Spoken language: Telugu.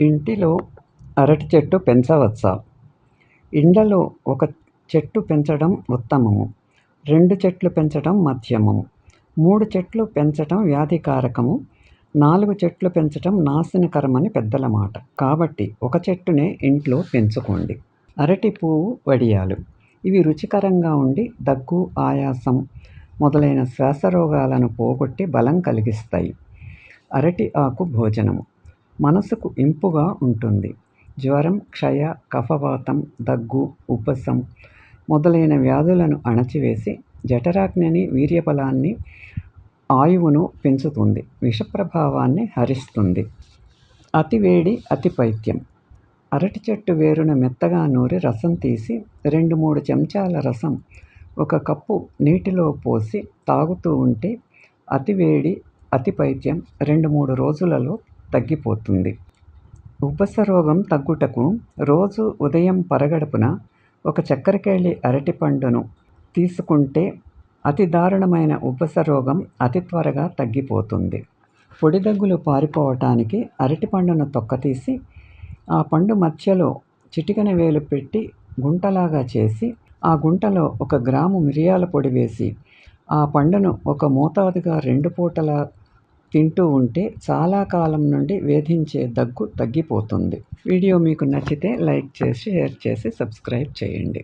ఇంటిలో అరటి చెట్టు పెంచవచ్చా? ఇండ్లలో ఒక చెట్టు పెంచడం ఉత్తమము రెండు చెట్లు పెంచడం మధ్యమము మూడు చెట్లు పెంచటం వ్యాధికారకము నాలుగు చెట్లు పెంచడం నాశనకరమని పెద్దల మాట. కాబట్టి ఒక చెట్టునే ఇంట్లో పెంచుకోండి. అరటి పువ్వు వడియాలు. ఇవి రుచికరంగా ఉండి దగ్గు ఆయాసం మొదలైన శ్వాస రోగాలను పోగొట్టి బలం కలిగిస్తాయి. అరటి ఆకు భోజనము. మనసుకు ఇంపుగా ఉంటుంది. జ్వరం క్షయ కఫవాతం దగ్గు ఉబ్బసం మొదలైన వ్యాధులను అణచివేసి జఠరాగ్నిని వీర్యబలాన్ని ఆయువును పెంచుతుంది. విషప్రభావాన్ని హరిస్తుంది. అతివేడి అతి పైత్యం. అరటి చెట్టు వేరును మెత్తగా నూరి రసం తీసి రెండు మూడు చెంచాల రసం ఒక కప్పు నీటిలో పోసి తాగుతూ ఉంటే అతివేడి అతి పైత్యం రెండు మూడు రోజులలో తగ్గిపోతుంది. ఉబ్బస రోగం తగ్గుటకు రోజు ఉదయం పరగడుపున ఒక చక్కెరకేళి అరటిపండును తీసుకుంటే అతి దారుణమైన ఉబ్బస రోగం అతి త్వరగా తగ్గిపోతుంది. పొడి దగ్గులు పారిపోవటానికి అరటిపండును తొక్కతీసి ఆ పండు మధ్యలో చిటికెన వేలు పెట్టి గుంటలాగా చేసి ఆ గుంటలో ఒక గ్రాము మిరియాల పొడి వేసి ఆ పండును ఒక మోతాదుగా రెండు పూటలా తింటూ ఉంటే చాలా కాలం నుండి వేధించే దగ్గు తగ్గిపోతుంది. వీడియో మీకు నచ్చితే లైక్ చేసి షేర్ చేసి సబ్స్క్రైబ్ చేయండి.